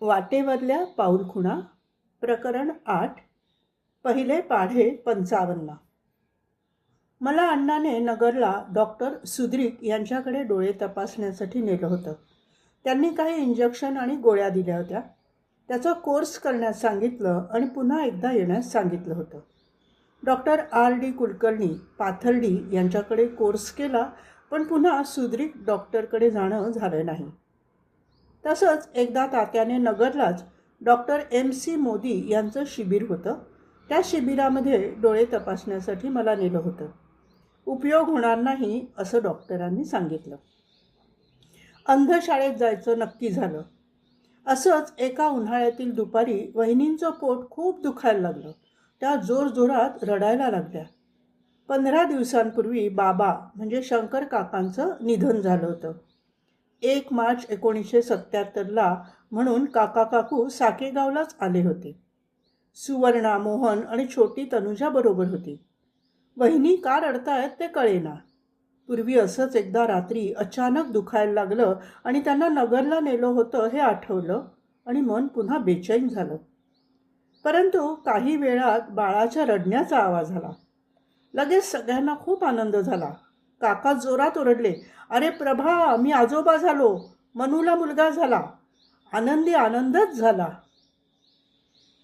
वाटेवरल्या पाऊलखुणा प्रकरण आठ पहिले पाढे पंचावन्न. मला अण्णाने नगरला डॉक्टर सुद्रिक यांच्याकडे डोळे तपासण्यासाठी नेलं होतं. त्यांनी काही इंजेक्शन आणि गोळ्या दिल्या होत्या. त्याचा कोर्स करण्यास सांगितलं आणि पुन्हा एकदा येण्यास सांगितलं होतं. Doctor R D Kulkarni Pathardi यांच्याकडे कोर्स केला पण पुन्हा सुद्रिक डॉक्टरकडे जाणं झालं नाही. तसंच एकदा तात्याने नगरलाच डॉक्टर एम सी मोदी यांचं शिबिर होतं. त्या शिबिरामध्ये डोळे तपासण्यासाठी मला नेलं होतं. उपयोग होणार नाही असं डॉक्टरांनी सांगितलं. अंधशाळेत जायचं नक्की झालं. असंच एका उन्हाळ्यातील दुपारी वहिनींचं पोट खूप दुखायला लागलं. त्या जोरजोरात रडायला लागल्या. पंधरा दिवसांपूर्वी बाबा म्हणजे शंकर काकांचं निधन झालं होतं. एक मार्च एकोणीसशे सत्त्याहत्तरला म्हणून काका काकू साकेगावलाच आले होते. सुवर्णा मोहन आणि छोटी तनुजा बरोबर होती. वहिनी का रडतायत ते कळेना. पूर्वी असंच एकदा रात्री अचानक दुखायला लागलं आणि त्यांना नगरला नेलं होतं हे आठवलं आणि मन पुन्हा बेचैन झालं. परंतु काही वेळात बाळाच्या रडण्याचा आवाज आला. लगेच सगळ्यांना खूप आनंद झाला. काका जोरात ओरडले अरे प्रभा मी आजोबा झालो मनूला मुलगा झाला आनंदी आनंदच झाला.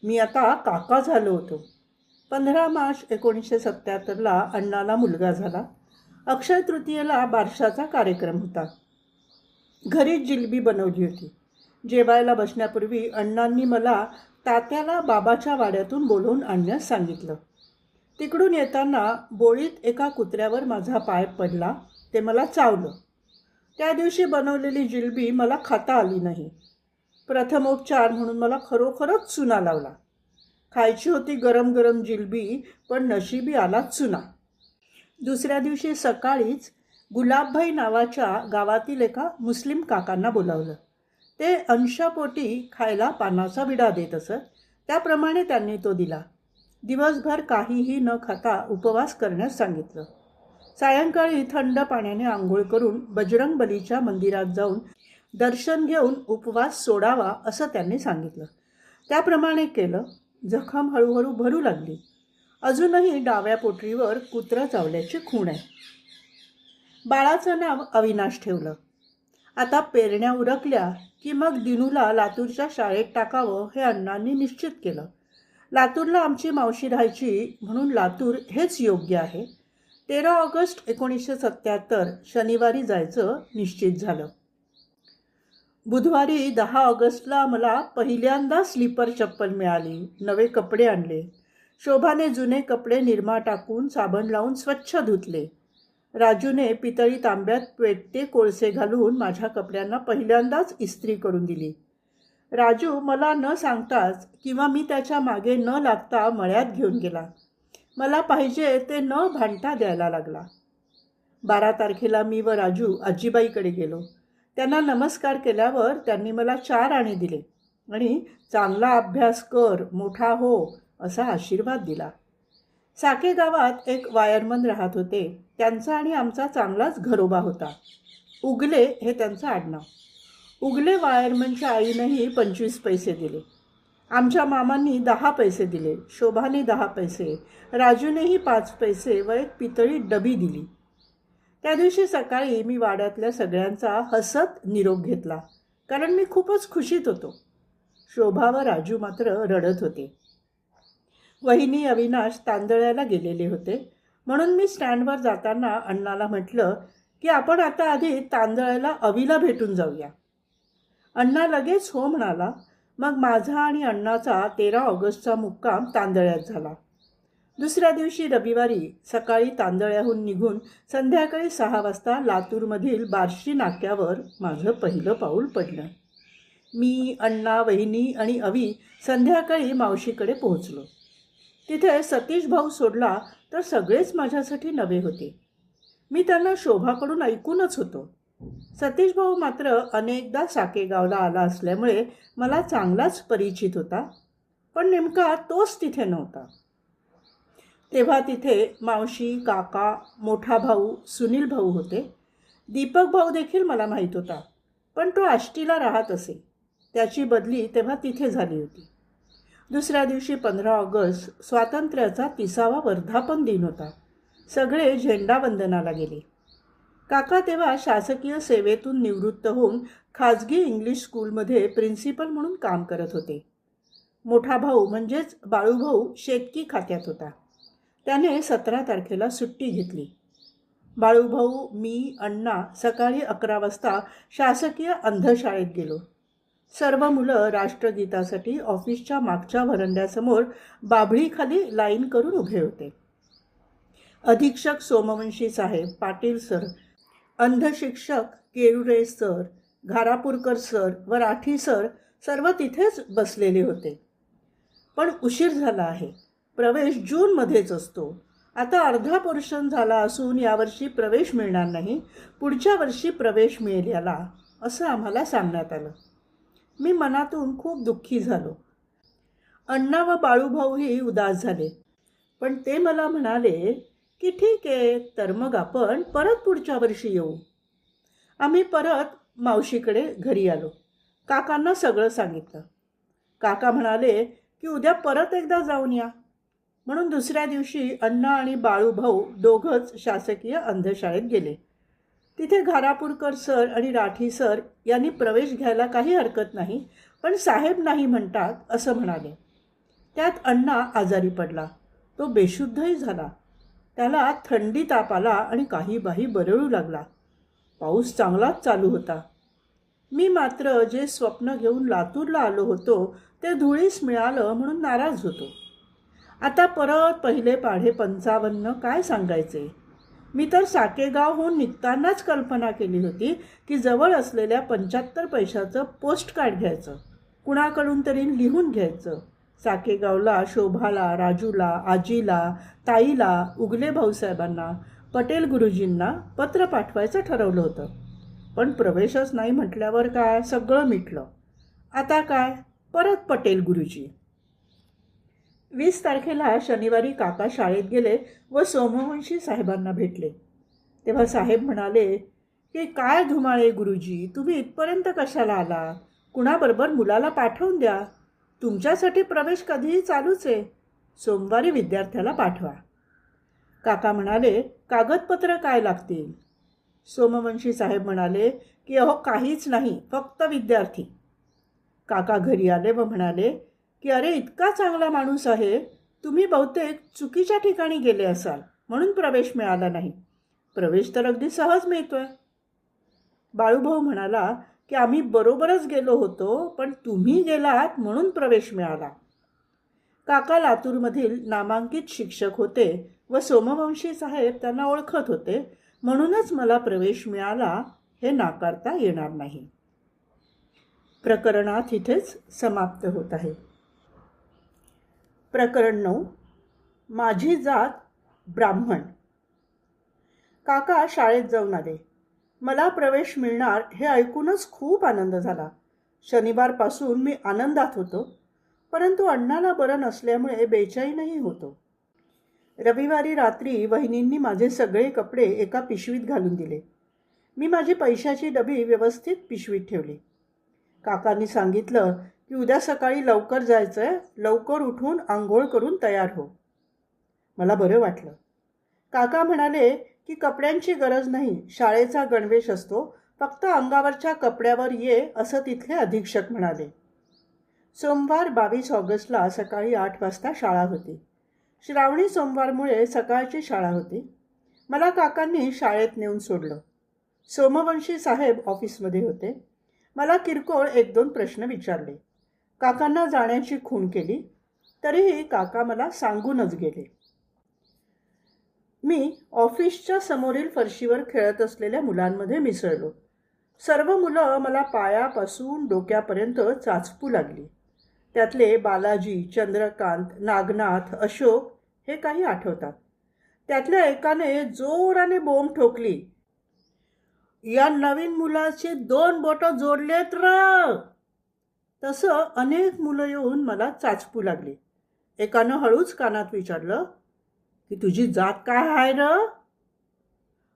मी आता काका झालो होतो. पंधरा मार्च एकोणीसशे सत्त्याहत्तरला अण्णाला मुलगा झाला. अक्षय तृतीयेला बारशाचा कार्यक्रम होता. घरीच जिलबी बनवली होती. जेवायला बसण्यापूर्वी अण्णांनी मला तात्याला बाबाच्या वाड्यातून बोलवून आणण्यास सांगितलं. तिकडून येताना बोळीत एका कुत्र्यावर माझा पाय पडला. ते मला चावलं. त्या दिवशी बनवलेली जिलबी मला खाता आली नाही. प्रथमोपचार म्हणून मला खरोखरच चुना लावला. खायची होती गरम गरम जिलबी पण नशिबी आला चुना. दुसऱ्या दिवशी सकाळीच गुलाबभाई नावाच्या गावातील एका मुस्लिम काकांना बोलावलं. ते अंशापोटी खायला पानाचा विडा देत असत. त्याप्रमाणे त्यांनी तो दिला. दिवसभर काहीही न खाता उपवास करण्यास सांगितलं. सायंकाळी थंड पाण्याने आंघोळ करून बजरंग बलीच्या मंदिरात जाऊन दर्शन घेऊन उपवास सोडावा असं त्यांनी सांगितलं. त्याप्रमाणे केलं. जखम हळूहळू भरू लागली. अजूनही डाव्या पोटरीवर कुत्रं चावल्याची खूण आहे. बाळाचं नाव अविनाश ठेवलं. आता पेरण्या उरकल्या की मग दिनूला लातूरच्या शाळेत टाकावं हे अण्णांनी निश्चित केलं. लातूरला आमची मावशी राहायची म्हणून लातूर हेच योग्य आहे. तेरा ऑगस्ट एकोणीसशे सत्त्याहत्तर शनिवारी जायचं निश्चित झालं. बुधवारी दहा ऑगस्टला मला पहिल्यांदा स्लीपर चप्पल मिळाली नवे कपडे आणले. शोभाने जुने कपडे निरमा टाकून साबण लावून स्वच्छ धुतले. राजूने पितळी तांब्यात पेटते कोळसे घालून माझ्या कपड्यांना पहिल्यांदाच इस्त्री करून दिली. राजू मला न सांगताच किंवा मी त्याच्यामागे न लागता मळ्यात घेऊन गेला. मला पाहिजे ते न भांडता द्यायला लागला. बारा तारखेला मी व राजू आजीबाईकडे गेलो. त्यांना नमस्कार केल्यावर त्यांनी मला चार आणे दिले आणि चांगला अभ्यास कर मोठा हो असा आशीर्वाद दिला. साके गावात एक वायरमन राहत होते. त्यांचा आणि आमचा चांगलाच घरोबा होता. उगले हे त्यांचं आडनाव. उगले वायरमनच्या आईनंही पंचवीस पैसे दिले. आमच्या मामांनी दहा पैसे दिले शोभाने दहा पैसे राजूनेही पाच पैसे व एक पितळी डबी दिली. त्या दिवशी सकाळी मी वाड्यातल्या सगळ्यांचा हसत निरोप घेतला कारण मी खूपच खुशीत होतो. शोभा व राजू मात्र रडत होते. वहिनी अविनाश तांदळ्याला गेलेले होते म्हणून मी स्टँडवर जाताना अण्णाला म्हटलं की आपण आता आधी तांदळ्याला अवीला भेटून जाऊया. अण्णा लगेच हो म्हणाला. मग माझा आणि अण्णाचा तेरा ऑगस्टचा मुक्काम तांदळ्यात झाला. दुसऱ्या दिवशी रविवारी सकाळी तांदळ्याहून निघून संध्याकाळी सहा वाजता लातूरमधील बार्शी नाक्यावर माझं पहिलं पाऊल पडलं. मी अण्णा वहिनी आणि अवी संध्याकाळी मावशीकडे पोहोचलो. तिथे सतीश भाऊ सोडला तर सगळेच माझ्यासाठी नवे होते. मी त्यांना शोभाकडून ऐकूनच होतो. सतीश भाऊ मात्र अनेकदा साकेगावला आला असल्यामुळे मला चांगलाच परिचित होता पण नेमका तोच तिथे नव्हता. तेव्हा तिथे मावशी काका मोठा भाऊ सुनील भाऊ होते. दीपक भाऊ देखील मला माहीत होता पण तो आष्टीला राहत असे. त्याची बदली तेव्हा तिथे झाली होती. दुसऱ्या दिवशी पंधरा ऑगस्ट स्वातंत्र्याचा तिसावा वर्धापन दिन होता. सगळे झेंडावंदनाला गेले. काका तेव्हा शासकीय सेवेतून निवृत्त होऊन खाजगी इंग्लिश स्कूलमध्ये प्रिन्सिपल म्हणून काम करत होते. मोठा भाऊ म्हणजेच बाळूभाऊ शेतकी खात्यात होता. त्याने सतरा तारखेला सुट्टी घेतली. बाळूभाऊ मी अण्णा सकाळी अकरा वाजता शासकीय अंधशाळेत गेलो. सर्व मुलं राष्ट्रगीतासाठी ऑफिसच्या मागच्या वरंड्यासमोर बाभळीखाली लाईन करून उभे होते. अधीक्षक सोमवंशी साहेब पाटील सर अंधशिक्षक केरुरे सर घारापूरकर सर व राठी सर सर्व तिथेच बसलेले होते. पण उशीर झाला आहे. प्रवेश जूनमध्येच असतो. आता अर्धा पोर्शन झाला असून यावर्षी प्रवेश मिळणार नाही. पुढच्या वर्षी प्रवेश मिळेल याला असं आम्हाला सांगण्यात आलं. मी मनातून खूप दुःखी झालो. अण्णा व बाळूभाऊही उदास झाले. पण ते मला म्हणाले की ठीक आहे तर मग आपण परत पुढच्या वर्षी येऊ. आम्ही परत मावशीकडे घरी आलो. काकांना सगळं सांगितलं. काका म्हणाले की उद्या परत एकदा जाऊन या. म्हणून दुसऱ्या दिवशी अण्णा आणि बाळूभाऊ दोघंच शासकीय अंधशाळेत गेले. तिथे घारापूरकर सर आणि राठी सर यांनी प्रवेश घ्यायला काही हरकत नाही पण साहेब नाही म्हणतात असं म्हणाले. त्यात अण्णा आजारी पडला. तो बेशुद्धही झाला. त्याला थंडी ताप आला आणि काही बाही बरळू लागला. पाऊस चांगलाच चालू होता. मी मात्र जे स्वप्न घेऊन लातूरला आलो होतो ते धुळीस मिळालं म्हणून नाराज होतो. आता परत पहिले पाढे पंचावन्न काय सांगायचे? मी तर साकेगावहून निघतानाच कल्पना केली होती की जवळ असलेल्या पंच्याहत्तर पैशाचं पोस्ट कार्ड घ्यायचं. कुणाकडून तरी लिहून घ्यायचं. साकेगावला शोभाला राजूला आजीला ताईला उगले भाऊसाहेबांना पटेल गुरुजींना पत्र पाठवायचं ठरवलं होतं. पण प्रवेशच नाही म्हटल्यावर काय? सगळं मिटलं. आता काय? परत पटेल गुरुजी. वीस तारखेला शनिवारी काका शाळेत गेले व सोमवंशी साहेबांना भेटले. तेव्हा साहेब म्हणाले की काय धुमाळे गुरुजी? तुम्ही इथपर्यंत कशाला आला? कुणाबरोबर मुलाला पाठवून द्या. तुमच्यासाठी प्रवेश कधीही चालूच आहे. सोमवारी विद्यार्थ्याला पाठवा. काका म्हणाले कागदपत्र काय लागतील? सोमवंशी साहेब म्हणाले की अहो काहीच नाही फक्त विद्यार्थी. काका घरी आले व म्हणाले की अरे इतका चांगला माणूस आहे तुम्ही बहुतेक चुकीच्या ठिकाणी गेले असाल म्हणून प्रवेश मिळाला नाही. प्रवेश तर अगदी सहज मिळतोय. बाळूभाऊ म्हणाला की आम्ही बरोबरच गेलो होतो पण तुम्ही गेलात म्हणून प्रवेश मिळाला. काका लातूरमधील नामांकित शिक्षक होते व सोमवंशी साहेब त्यांना ओळखत होते म्हणूनच मला प्रवेश मिळाला हे नाकारता येणार नाही. प्रकरणात इथेच समाप्त होत आहे. प्रकरण नऊ. माझी जात ब्राह्मण. काका शाळेत जाऊन आले. मला प्रवेश मिळणार हे ऐकूनच खूप आनंद झाला. शनिवारपासून मी आनंदात होतो परंतु अण्णाला बरं नसल्यामुळे बेचाईनही होतो. रविवारी रात्री वहिनींनी माझे सगळे कपडे एका पिशवीत घालून दिले. मी माझी पैशाची डबी व्यवस्थित पिशवीत ठेवली. काकांनी सांगितलं की उद्या सकाळी लवकर जायचं आहे लवकर उठून आंघोळ करून तयार हो. मला बरं वाटलं. काका म्हणाले की कपड्यांची गरज नाही शाळेचा गणवेश असतो फक्त अंगावरच्या कपड्यावर ये असं तिथले अधीक्षक म्हणाले. सोमवार बावीस ऑगस्टला सकाळी आठ वाजता शाळा होती. श्रावणी सोमवारमुळे सकाळची शाळा होती. मला काकांनी शाळेत नेऊन सोडलं. सोमवंशी साहेब ऑफिसमध्ये होते. मला किरकोळ एक दोन प्रश्न विचारले. काकांना जाण्याची खूण केली. तरीही काका मला सांगूनच गेले. मी ऑफिसच्या समोरील फरशीवर खेळत असलेल्या मुलांमध्ये मिसळलो. सर्व मुलं मला पायापासून डोक्यापर्यंत चाचपू लागली. त्यातले बालाजी चंद्रकांत नागनाथ अशोक हे काही आठवतात. त्यातल्या एकाने जोराने बोंब ठोकली. या नवीन मुलाचे दोन बोटं जोडलेत र. तसं अनेक मुलं येऊन मला चाचपू लागली. एकानं हळूच कानात विचारलं की तुझी जात काय आहे र?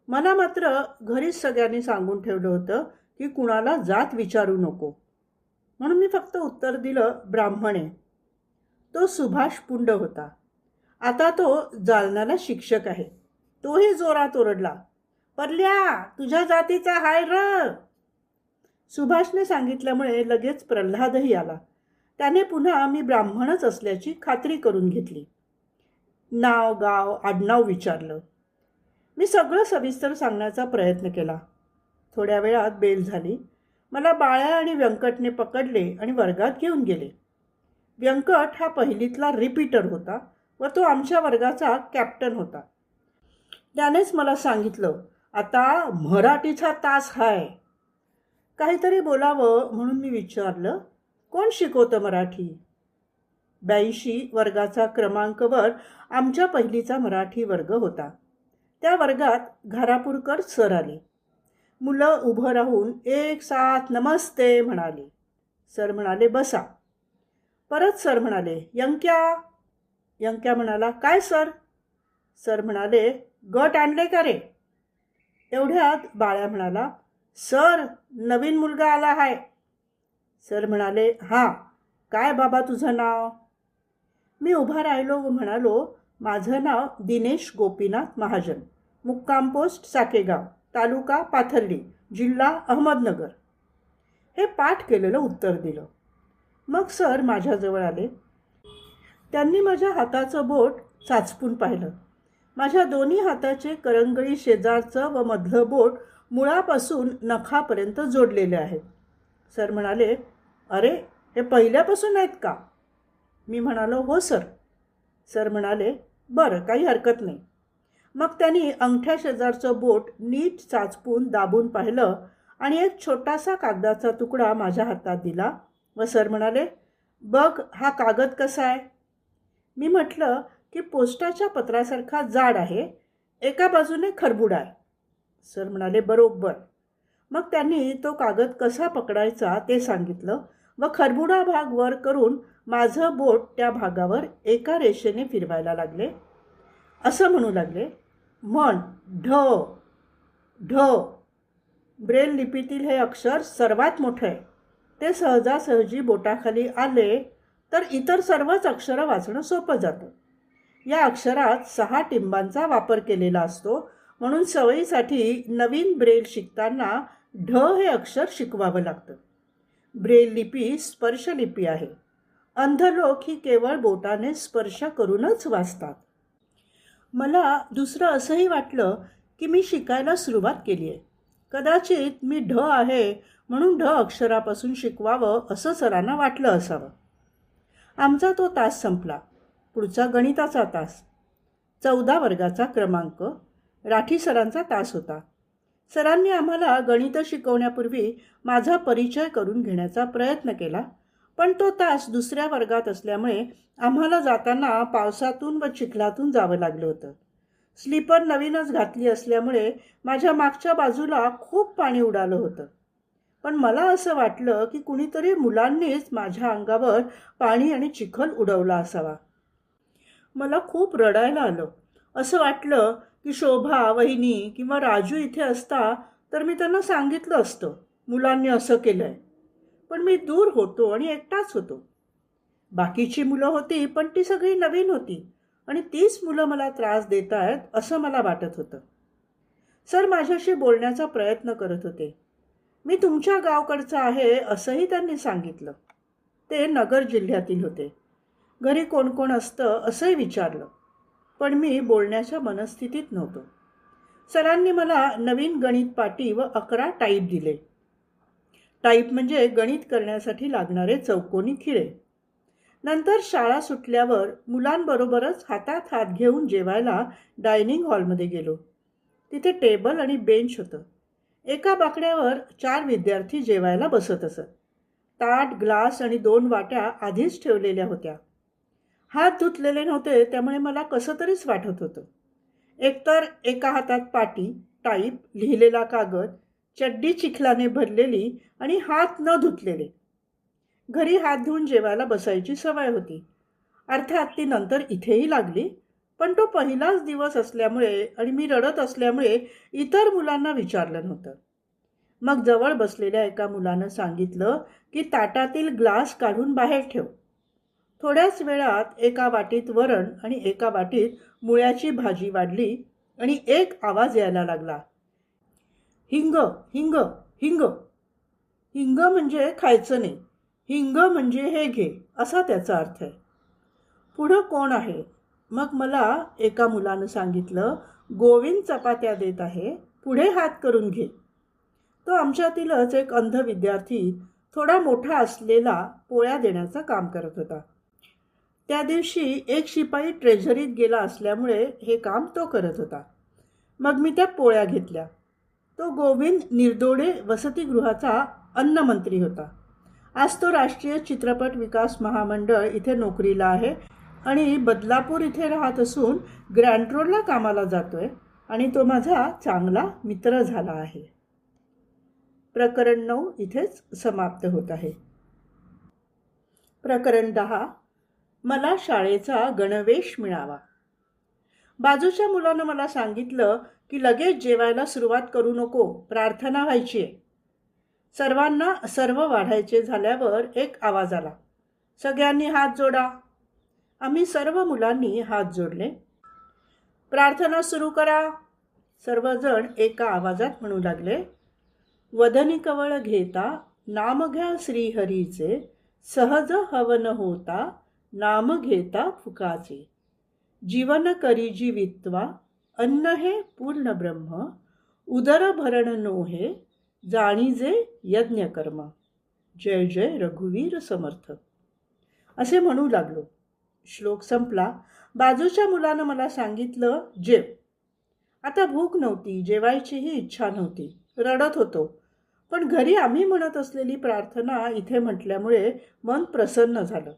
मला मात्र घरीच सगळ्यांनी सांगून ठेवलं होतं की कुणाला जात विचारू नको. म्हणून मी फक्त उत्तर दिलं ब्राह्मणे. तो सुभाष पुंड होता. आता तो जालन्याला शिक्षक आहे. तोही जोरात ओरडला परल्या तुझ्या जातीचा हाय र. सुभाषने सांगितल्यामुळे लगेच प्रल्हादही आला. त्याने पुन्हा मी ब्राह्मणच असल्याची खात्री करून घेतली. नाव गाव आडनाव विचारलं. मी सगळं सविस्तर सांगण्याचा प्रयत्न केला. थोड्या वेळात बेल झाली. मला बाळ्या आणि व्यंकटने पकडले आणि वर्गात घेऊन गेले. व्यंकट हा पहिलीतला रिपीटर होता व तो आमच्या वर्गाचा कॅप्टन होता. त्यानेच मला सांगितलं आता मराठीचा तास हाय. काहीतरी बोलावं म्हणून मी विचारलं कोण शिकवतं मराठी? ब्याऐंशी वर्गाचा क्रमांकवर आमच्या पहिलीचा मराठी वर्ग होता. त्या वर्गात घारापूरकर सर आले. मुलं उभं राहून एक साथ नमस्ते म्हणाले. सर म्हणाले बसा. परत सर म्हणाले यंक्या. यंक्या म्हणाला काय सर? सर म्हणाले गट आणले का रे? एवढ्यात बाळ्या म्हणाला सर नवीन मुलगा आला आहे सर म्हणाले हां काय बाबा तुझं नाव? मी उभा राहिलो व म्हणालो माझं नाव दिनेश गोपीनाथ महाजन. मुक्काम पोस्ट साकेगाव तालुका पाथर्डी जिल्हा अहमदनगर. हे पाठ केलेलं उत्तर दिलं. मग सर माझ्याजवळ आले. त्यांनी माझ्या हाताचं बोट चाचपून पाहिलं. माझ्या दोन्ही हाताचे करंगळी शेजारचं व मधलं बोट मुळापासून नखापर्यंत जोडलेले आहे. सर म्हणाले अरे हे पहिल्यापासून आहेत का? मी म्हणालो हो सर. सर म्हणाले बरं काही हरकत नाही. मग त्यांनी अंगठ्या शेजारचं बोट नीट चाचपून दाबून पाहिलं आणि एक छोटासा कागदाचा तुकडा माझ्या हातात दिला व सर म्हणाले बघ हा कागद कसा आहे? मी म्हटलं की पोस्टाच्या पत्रासारखा जाड आहे एका बाजूने खरबुडा आहे. सर म्हणाले बरोबर. मग त्यांनी तो कागद कसा पकडायचा ते सांगितलं व खरबुडा भाग वर करून माझं बोट त्या भागावर एका रेषेने फिरवायला लागले. असं म्हणू लागले म्हण ढ ढ ब्रेल लिपीतील हे अक्षर सर्वात मोठं आहे. ते सहजासहजी बोटाखाली आले तर इतर सर्वच अक्षरं वाचणं सोपं जातं. या अक्षरात सहा टिंबांचा वापर केलेला असतो म्हणून सवयीसाठी नवीन ब्रेल शिकताना ढ हे अक्षर शिकवावं लागतं. ब्रेल लिपी स्पर्शलिपी आहे. अंध लोक ही केवळ बोटाने स्पर्श करूनच वाचतात. मला दुसरं असंही वाटलं की मी शिकायला सुरुवात केली आहे. कदाचित मी ढ आहे म्हणून ढ अक्षरापासून शिकवावं असं सरांना वाटलं असावं. आमचा तो तास संपला. पुढचा गणिताचा तास. चौदा वर्गाचा क्रमांक. राठी सरांचा तास होता. सरांनी आम्हाला गणित शिकवण्यापूर्वी माझा परिचय करून घेण्याचा प्रयत्न केला. पण तो तास दुसऱ्या वर्गात असल्यामुळे आम्हाला जाताना पावसातून व चिखलातून जावं लागलं होतं. स्लीपर नवीनच घातली असल्यामुळे माझ्या मागच्या बाजूला खूप पाणी उडालं होतं. पण मला असं वाटलं की कुणीतरी मुलांनीच माझ्या अंगावर पाणी आणि चिखल उडवला असावा. मला खूप रडायला आलं. असं वाटलं की शोभा वहिनी किंवा राजू इथे असता तर मी त्यांना सांगितलं असतं. मुलांनी असं केलं आहे पण मी दूर होतो आणि एकटाच होतो. बाकीची मुलं होती पण ती सगळी नवीन होती आणि तीच मुलं मला त्रास देत आहेत असं मला वाटत होतं. सर माझ्याशी बोलण्याचा प्रयत्न करत होते. मी तुमच्या गावकडचं आहे असंही त्यांनी सांगितलं. ते नगर जिल्ह्यातील होते. घरी कोण कोण असतं असंही विचारलं. पण मी बोलण्याच्या मनस्थितीत नव्हतो. सरांनी मला नवीन गणित पाटी व अकरा टाईप दिले. टाईप म्हणजे गणित करण्यासाठी लागणारे चौकोनी खिळे. नंतर शाळा सुटल्यावर मुलांबरोबरच हातात हात घेऊन जेवायला डायनिंग हॉलमध्ये गेलो. तिथे टेबल आणि बेंच होतं. एका बाकड्यावर चार विद्यार्थी जेवायला बसत असत. ताट ग्लास आणि दोन वाट्या आधीच ठेवलेल्या होत्या. हात धुतलेले नव्हते त्यामुळे मला कसं तरीच वाटत होतं. एकतर एका हातात पाटी टाईप लिहिलेला कागद चड्डी चिखलाने भरलेली आणि हात न धुतलेले. घरी हात धुवून जेवायला बसायची सवय होती. अर्थात ती नंतर इथेही लागली पण तो पहिलाच दिवस असल्यामुळे आणि मी रडत असल्यामुळे इतर मुलांना विचारलं नव्हतं. मग जवळ बसलेल्या एका मुलानं सांगितलं की ताटातील ग्लास काढून बाहेर ठेव. थोड्याच वेळात एका वाटीत वरण आणि एका वाटीत मुळ्याची भाजी वाढली आणि एक आवाज यायला लागला. हिंग हिंग हिंग. हिंग म्हणजे खायचं नाही. हिंग म्हणजे हे घे असा त्याचा अर्थ आहे. पुढं कोण आहे? मग मला एका मुलानं सांगितलं गोविंद चपात्या देत आहे पुढे हात करून घे. तो आमच्यातीलच एक अंध विद्यार्थी थोडा मोठा असलेला पोळ्या देण्याचं काम करत होता. त्या दिवशी एक शिपाई ट्रेझरीत गेला असल्यामुळे हे काम तो करत होता. मग मी त्या पोळ्या घेतल्या. तो गोविंद निर्दोडे वसतिगृहाचा अन्नमंत्री होता. आज तो राष्ट्रीय चित्रपट विकास महामंडळ इथे नोकरीला आहे आणि बदलापूर इथे राहत असून ग्रँड रोडला कामाला आहे आणि तो माझा चांगला मित्र झाला आहे. प्रकरण नऊ इथेच समाप्त होत आहे. प्रकरण दहा मला शाळेचा गणवेश मिळावा. बाजूच्या मुलानं मला सांगितलं की लगेच जेवायला सुरुवात करू नको प्रार्थना व्हायची आहे. सर्वांना सर्व वाढायचे झाल्यावर एक आवाज आला. सगळ्यांनी हात जोडा. आम्ही सर्व मुलांनी हात जोडले. प्रार्थना सुरू करा. सर्वजण एका आवाजात म्हणू लागले वदनी कवळ घेता नाम घ्या श्रीहरीचे सहज हवन होता नाम घेता फुकाचे. जीवन करी जीवित्वा अन्न हे पूर्ण ब्रह्म उदर भरण नोहे जाणीजे यज्ञकर्म जय जय रघुवीर समर्थ. असे म्हणू लागलो. श्लोक संपला. बाजूच्या मुलानं मला सांगितलं जेव. आता भूक नव्हती जेवायचीही इच्छा नव्हती. रडत होतो. पण घरी आम्ही म्हणत असलेली प्रार्थना इथे म्हटल्यामुळे मन प्रसन्न झालं.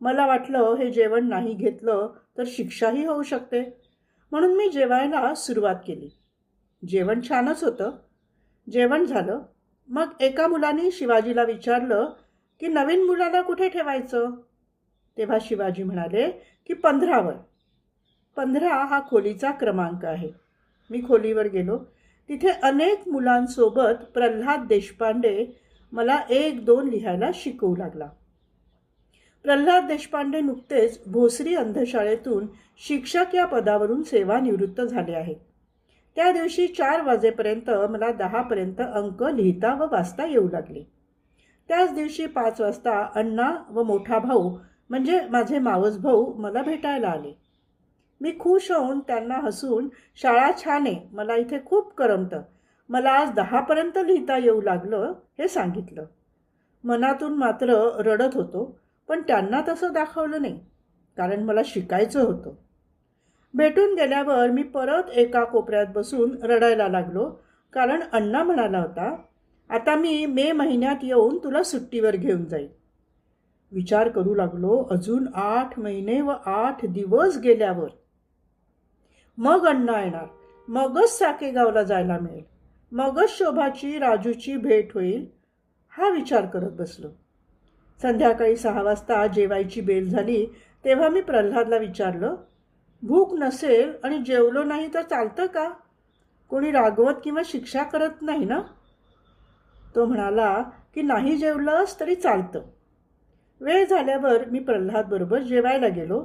मला वाटलं हे जेवण नाही घेतलं तर शिक्षाही होऊ शकते. म्हणून मी जेवायला सुरुवात केली. जेवण छानच होतं. जेवण झालं. मग एका मुलाने शिवाजीला विचारलं की नवीन मुलाला कुठे ठेवायचं? तेव्हा शिवाजी म्हणाले की पंधरावर. पंधरा हा खोलीचा क्रमांक आहे. मी खोलीवर गेलो. तिथे अनेक मुलांसोबत प्रल्हाद देशपांडे मला एक दोन लिहायला शिकवू लागला. प्रल्हाद देशपांडे नुकतेच भोसरी अंधशाळेतून शिक्षक या पदावरून सेवानिवृत्त झाले आहेत. त्या दिवशी चार वाजेपर्यंत मला दहापर्यंत अंक लिहिता व वाचता येऊ लागले. त्याच दिवशी पाच वाजता अण्णा व मोठा भाऊ म्हणजे माझे मावस भाऊ मला भेटायला आले. मी खुश होऊन त्यांना हसून शाळा छान आहे मला इथे खूप करमतं. मला आज दहापर्यंत लिहिता येऊ लागलं हे सांगितलं. मनातून मात्र रडत होतो. पण त्यांना तसं दाखवलं नाही कारण मला शिकायचं होतं. भेटून गेल्यावर मी परत एका कोपऱ्यात बसून रडायला लागलो कारण अण्णा म्हणाला होता आता मी मे महिन्यात येऊन तुला सुट्टीवर घेऊन जाईल विचार करू लागलो अजून आठ महिने व आठ दिवस गेल्यावर. मग अण्णा येणार मगच साकेगावला जायला मिळेल मगच शोभाची राजूची भेट होईल हा विचार करत बसलो. संध्याकाळी सहा वाजता जेवायची बेल झाली तेव्हा मी प्रल्हादला विचारलं भूक नसेल आणि जेवलो नाही तर चालतं का? कोणी रागवत किंवा शिक्षा करत नाही ना? तो म्हणाला की नाही जेवलंस तरी चालतं. वेळ झाल्यावर मी प्रल्हादबरोबर जेवायला गेलो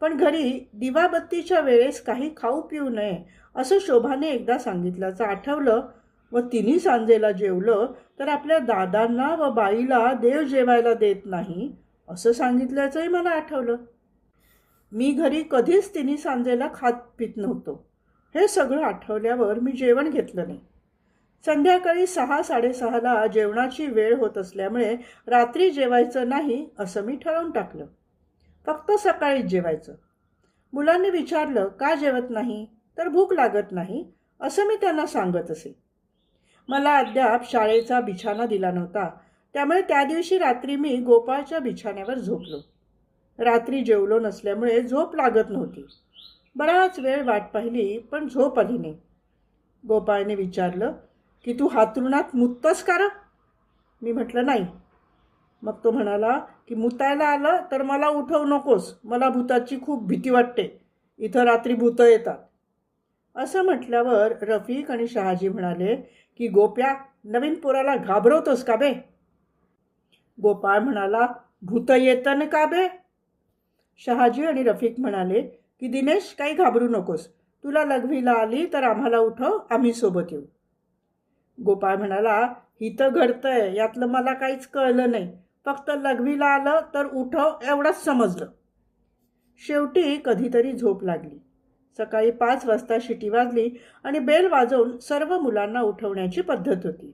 पण घरी दिवाबत्तीच्या वेळेस काही खाऊ पिऊ नये असं शोभाने एकदा सांगितल्याचं आठवलं व तिन्ही सांजेला जेवलं तर आपल्या दादांना व बाईला देव जेवायला देत नाही असं सांगितल्याचंही मला आठवलं. मी घरी कधीच तिन्ही सांजेला खात पित नव्हतो. हे सगळं आठवल्यावर मी जेवण घेतलं नाही. संध्याकाळी सहा साडेसहाला जेवणाची वेळ होत असल्यामुळे रात्री जेवायचं नाही असं मी ठरवून टाकलं. फक्त सकाळीच जेवायचं. मुलांनी विचारलं का जेवत नाही? तर भूक लागत नाही? असं मी त्यांना सांगत असे. मला अद्याप शाळेचा बिछाना दिला नव्हता. त्यामुळे त्या दिवशी रात्री मी गोपाळच्या बिछाण्यावर झोपलो. रात्री जेवलो नसल्यामुळे झोप लागत नव्हती. बराच वेळ वाट पाहिली पण झोप आली नाही. गोपाळने विचारलं की तू हातरुणात मुततस का मी म्हटलं नाही. मग तो म्हणाला की मुतायला आलं तर मला उठवू नकोस. मला भूताची खूप भीती वाटते. इथं रात्री भूतं येतात. असं म्हटल्यावर रफिक आणि शहाजी म्हणाले की गोप्या नवीन पोराला घाबरवतोस का बे? गोपाळ म्हणाला भूत येतं का बे? शहाजी आणि रफिक म्हणाले की दिनेश काही घाबरू नकोस. तुला लघवीला आली तर आम्हाला उठव आम्ही सोबत येऊ. गोपाळ म्हणाला ही तर घडतंय यातलं मला काहीच कळलं नाही. फक्त लघवीला आलं तर उठव एवढंच समजलं. शेवटी कधीतरी झोप लागली. सकाळी पाच वाजता शिटी वाजली आणि बेल वाजवून सर्व मुलांना उठवण्याची पद्धत होती.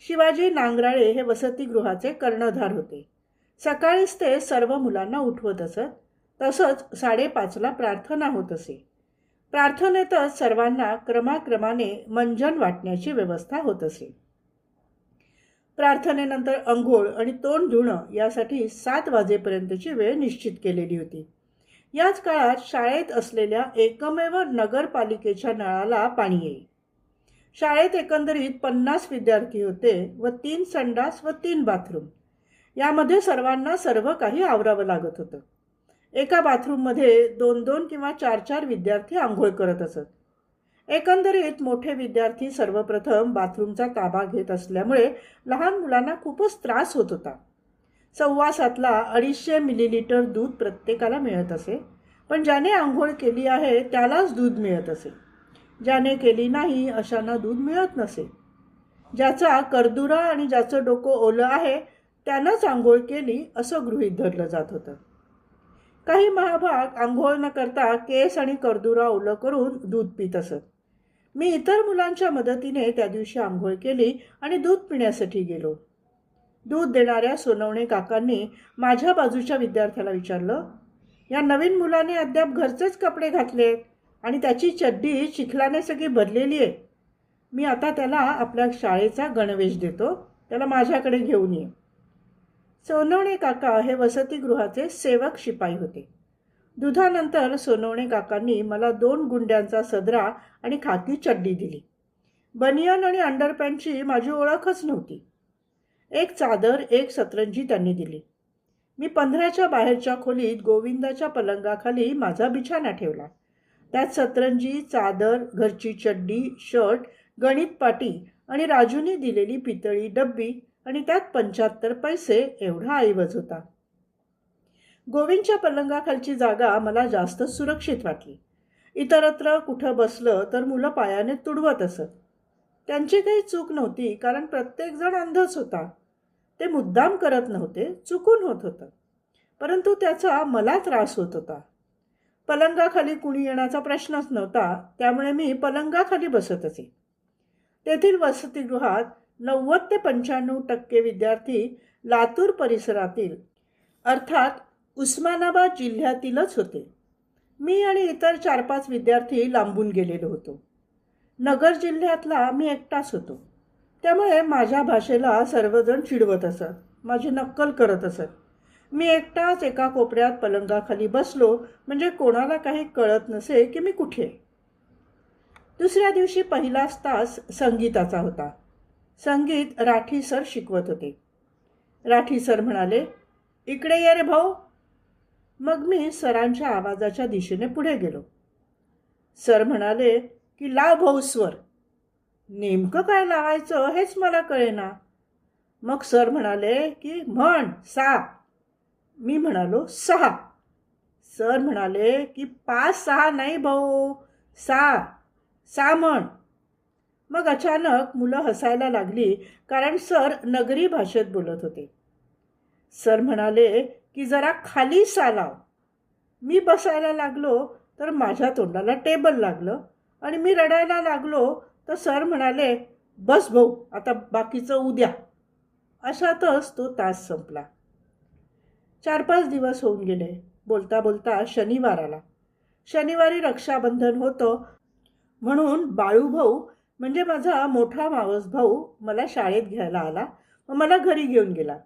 शिवाजी नांगराळे हे वसतिगृहाचे कर्णधार होते. सकाळीच ते सर्व मुलांना उठवत असत तसंच साडेपाचला प्रार्थना होत असे. प्रार्थनेतच सर्वांना क्रमाक्रमाने मंजन वाटण्याची व्यवस्था होत असे. प्रार्थनेनंतर अंघोळ आणि तोंड धुणं यासाठी सात वाजेपर्यंतची वेळ निश्चित केलेली होती. याच काळात शाळेत असलेल्या एकमेव नगरपालिकेच्या नळाला पाणी येईल. शाळेत एकंदरीत पन्नास विद्यार्थी होते व तीन संडास व तीन बाथरूम. यामध्ये सर्वांना सर्व काही आवरावं लागत होतं. एका बाथरूममध्ये दोन दोन किंवा चार चार विद्यार्थी आंघोळ करत असत. एकंदरीत मोठे विद्यार्थी सर्वप्रथम बाथरूमचा ताबा घेत असल्यामुळे लहान मुलांना खूपच त्रास होत होता. सव्वा सातला अडीचशे मिलीलिटर दूध प्रत्येकाला मिळत असे. पण ज्याने आंघोळ केली आहे त्यालाच दूध मिळत असे. ज्याने केली नाही अशांना दूध मिळत नसे. ज्याचा करदुरा आणि ज्याचं डोकं ओलं आहे त्यानंच आंघोळ केली असं गृहीत धरलं जात होतं. काही महाभाग आंघोळ न करता केस आणि करदुरा ओलं करून दूध पित असत. मी इतर मुलांच्या मदतीने त्या दिवशी आंघोळ केली आणि दूध पिण्यासाठी गेलो. दूध देणाऱ्या सोनवणे काकांनी माझ्या बाजूच्या विद्यार्थ्याला विचारलं या नवीन मुलाने अद्याप घरचेच कपडे घातलेत आणि त्याची चड्डी चिखलाने सगळी भरलेली आहे. मी आता त्याला आपल्या शाळेचा गणवेश देतो त्याला माझ्याकडे घेऊन ये. सोनवणे काका हे वसतिगृहाचे सेवक शिपाई होते. दुधानंतर सोनवणे काकांनी मला दोन गुंड्यांचा सदरा आणि खाकी चड्डी दिली. बनियन आणि अंडरपॅन्टची माझी ओळखच नव्हती. एक चादर एक सतरंजी त्यांनी दिली. मी पंधराच्या बाहेरच्या खोलीत गोविंदाच्या पलंगाखाली माझा बिछाना ठेवला. त्यात सतरंजी चादर घरची चड्डी शर्ट गणित पाटी आणि राजूने दिलेली पितळी डब्बी आणि त्यात पंच्याहत्तर पैसे एवढा ऐवज होता. गोविंदच्या पलंगाखालची जागा मला जास्त सुरक्षित वाटली. इतरत्र कुठं बसलं तर मुलं पायाने तुडवत असत. त्यांची काही चूक नव्हती कारण प्रत्येकजण अंधच होता. ते मुद्दाम करत नव्हते चुकून होत होतं. परंतु त्याचा मला त्रास होत होता. पलंगाखाली कुणी येण्याचा प्रश्नच नव्हता त्यामुळे मी पलंगाखाली बसत असे तेथील वसतिगृहात नव्वद ते पंच्याण्णव टक्के विद्यार्थी लातूर परिसरातील अर्थात उस्मानाबाद जिल्ह्यातीलच होते. मी आणि इतर चार पाच विद्यार्थी लांबून गेलेलो होतो. नगर जिल्ह्यातला मी एकटाच होतो. त्यामुळे माझ्या भाषेला सर्वजण चिडवत असत. माझी नक्कल करत असत. मी एकटाच एका कोपऱ्यात पलंगाखाली बसलो म्हणजे कोणाला काही कळत नसे की मी कुठे. दुसऱ्या दिवशी पहिलाच तास संगीताचा होता. संगीत राठी सर शिकवत होते. राठी सर म्हणाले इकडे ये रे भाऊ. मग मी सरांच्या आवाजाच्या दिशेने पुढे गेलो. सर म्हणाले की लाव भाऊ स्वर. नेमकं काय लावायचं हेच मला कळेना. मग सर म्हणाले की म्हण सा मी म्हणालो सहा. सर म्हणाले की पाच सहा नाही भाऊ. सहा. सहा म्हण. मग अचानक मुलं हसायला लागली कारण सर नगरी भाषेत बोलत होते. सर म्हणाले की जरा खाली सा लाव. मी बसायला लागलो तर माझ्या तोंडाला टेबल लागलं आणि मी रडायला लागलो तर सर म्हणाले बस भाऊ आता बाकीचं उद्या. अशातच तो तास संपला. चार पाच दिवस होऊन गेले. बोलता बोलता शनिवार आला. शनिवारी रक्षाबंधन होतं म्हणून बाळूभाऊ म्हणजे माझा मोठा मावस भाऊ मला शाळेत घ्यायला आला व मला घरी घेऊन गेला.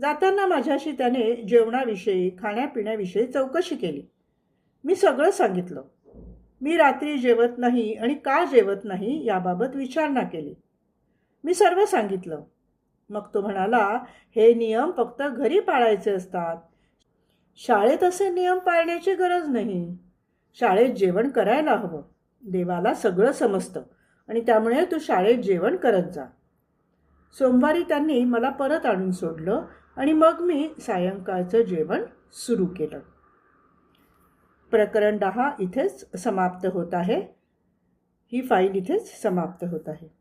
जाताना माझ्याशी त्याने जेवणाविषयी खाण्यापिण्याविषयी चौकशी केली. मी सगळं सांगितलं. मी रात्री जेवत नाही आणि का जेवत नाही याबाबत विचारणा केली. मी सर्व सांगितलं. मग तो म्हणाला हे नियम फक्त घरी पाळायचे असतात. शाळेत असे नियम पाळण्याची गरज नाही. शाळेत जेवण करायला हवं. देवाला सगळं समजतं आणि त्यामुळे तू शाळेत जेवण करत जा. सोमवारी त्यांनी मला परत आणून सोडलं आणि मग मी सायंकाळचं जेवण सुरू केलं. प्रकरण दहा इथेच समाप्त होत आहे. ही फाईल इथेच समाप्त होत आहे.